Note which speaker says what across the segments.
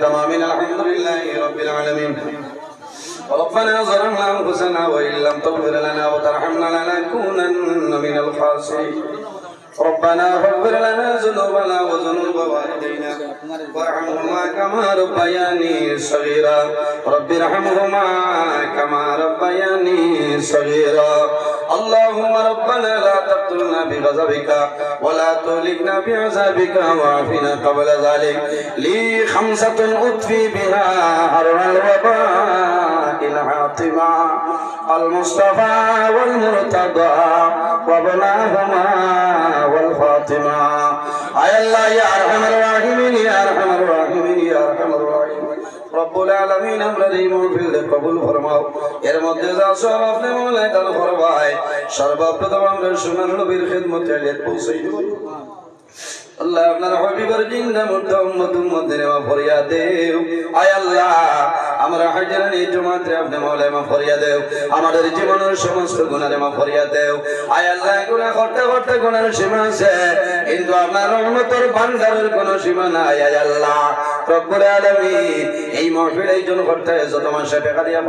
Speaker 1: الدم آمين الحمد لله رب العالمين ربنا ظلمنا أنفسنا وإن لم تغفر لنا وترحمنا لنكونن من الخاسرين ربنا فاغفر لنا ذنوبنا وذنوب والدينا وارحمهما كما ربياني صغيرا رب ارحمهما كما ربياني صغيرا اللهم ربنا لا تقتلنا بغضبك ولا تهلكنا بعذابك وعافنا قبل ذلك لي خمسة أطفي بها حر الوباء العاطمة المصطفى والمرتضى وابناهما এর মধ্যে যা সব আপনি ফরমায়, সর্বপ্রথম আমরা সুনান নবীর আলিয়াত পৌঁছাই আল্লাহ আপনার জিন্দা উম্মত ফরিয়া দেও। আয় আল্লাহ, আমরা আপনি ফরিয়া দেও। আমাদের জীবনের সমস্ত গুনারে মা ফরিয়া দেও। আয় আল্লাহ গুনাহ করতে করতে গুনার সীমা আছে, কিন্তু আপনার রহমতের ভান্ডারের কোনো সীমা নাই, আয় আল্লাহ। রব্বুল আলামিন এই মাহফিল করতে যত মাসে টাকা দিয়া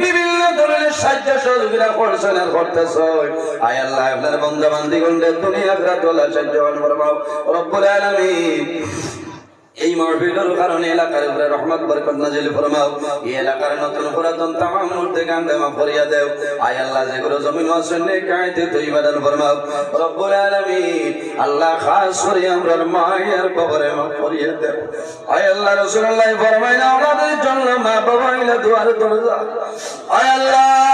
Speaker 1: বিভিন্ন ধরনের সাহায্য সহযোগিতা করছেন আর আপনার বন্ধু বান্ধি গন্ডে দুনিয়া আখরাত সাহায্য এই মাহফিলের কারণে এলাকার উপরে রহমত, বরকত নাজিল ফরমাও। এই এলাকার নতুন পুরাতন তামাম মুর্দে গান্ডে মা ফরিয়া দেও। আয় আল্লাহ যেগুলো জমিন আছেন নে কাইতে তুই বাদান ফরমাও। রব্বুল আলামিন, আল্লাহ খাস করে আমরার মায়ের কবরে মা ফরিয়া দেও। আয় আল্লাহ, রাসূলুল্লাহ ফরমাইন আমাদের জন্য মা বাবা ইলা দুয়ার দরজা। আয় আল্লাহ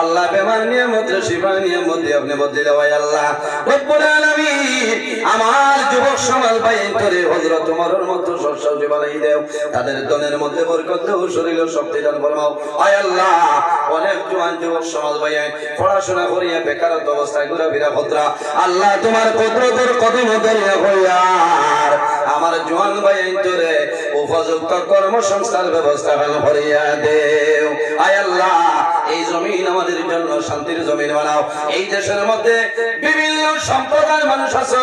Speaker 1: আল্লাহ বেমার নিয়ামত শিফা নিয়ামত আপনি বদলে দেওয়াই আল্লাহ। রব্বুল আলামিন আমার যুবক সমাজ ভাই তোরে হযরত ওমরের মতো শস্য জীবনাই দেও। তাদের দনের মধ্যে বরকত দেও, শরীর শক্তি দান ফরমাও। আয় আল্লাহ, অনেক জোয়ান যুবক সমাজ ভাই পড়াশোনা করিয়া বেকারত্ব অবস্থায় ঘোরাফেরা ভদ্রা আল্লাহ তোমার কুদরতের কদম ধরিয়া হইয়ার। আমার জোয়ান ভাই তোরে উপযুক্ত কর্মসংস্থান ব্যবস্থা করিয়া দেও। আয় আল্লাহ, এই জমিন আমাদের জন্য শান্তির জমিন বানাও। এই দেশের মধ্যে বিভিন্ন সম্প্রদায়ের মানুষ আছে,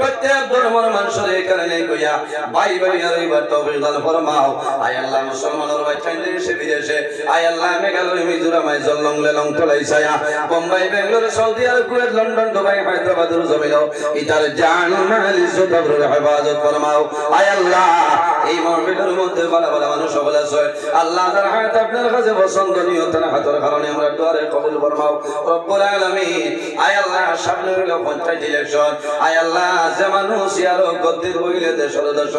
Speaker 1: প্রত্যেক ধর্মের মানুষের এখানে নেই কইয়া। ভাই ভাই আর এইবার তবে ফরমাও। আয় আল্লাহ, মুসলমানের বাচ্চা দেশে, বিদেশে। আয় আল্লাহ, মেঘালয়, মিজোরাম জল্লং লেলং তোলাই ছায়া। Bombay, Bengaluru, Saudi Arab, Kuwait, London, Dubai, হায়দ্রাবাদের জমিন ইতার জান মাল ইজ্জত হেফাজত ফরমাও। আয় আল্লাহ, এই মহফিলের মধ্যে ভালো মানুষ সকল আছে আল্লাহ তার আপনার কাছে তার হাতের কারণে আমরা দুয়ারে ফরমাও। রব্বুল আলামিন, আয় আল্লাহ, সামনে পঞ্চায়েত ইলেকশন আয় আল্লাহ, যে মানুষ ইয়ার গদ্দির হইলে দেশের দেশ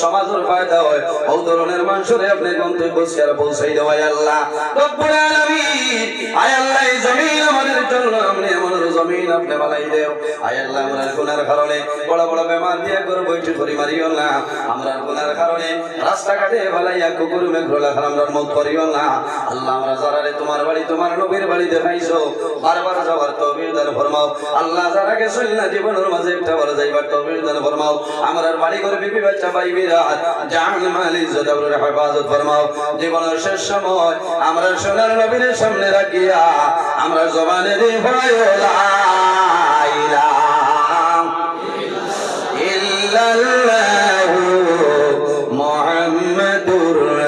Speaker 1: সমাজের ফায়দা হয়। ধরনের মানুষের আপনি গন্তব্য সিয়ার পৌঁছাই দেওয়া আল্লাহ। রব্বুল আলামিন, আয় আল্লাহ, এই জমিন আমাদের জন্য, আপনি আমাদের জমিন আপনি বালাই দেও। আয় আল্লাহ, আমরা গুনার কারণে বড় বড় বেমার দিয়ে করে বইটি করি, মারিও না। আমরা গুনার কারণে রাস্তাঘাটে বালাইয়া কুকুর মেঘরোলা খারামরার মুখ করিও না। আল্লাহ আমরা যারারে তোমার বাড়ি, তোমার নবীর বাড়ি দেখাইছো, বারবার যাওয়ার তৌফিক দান ফরমাও। আল্লাহ যারা গেছো না, জীবনের মাঝে একটা বড় যাইবার তৌফিক দান ফরমাও। আমার বাড়ি করে বিবি বাচ্চা, ভাই বিরাট জান, মাল, ইজ্জত, আবরুর হেফাজত ফরমাও। জীবনের শেষ সময় আমরা সোনার নবীর সামনে রাখিয়া, আমরা জবানে রে ভয় লা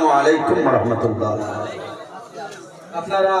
Speaker 1: আসসালামু আলাইকুম রহমতুল্লাহ।
Speaker 2: আপনারা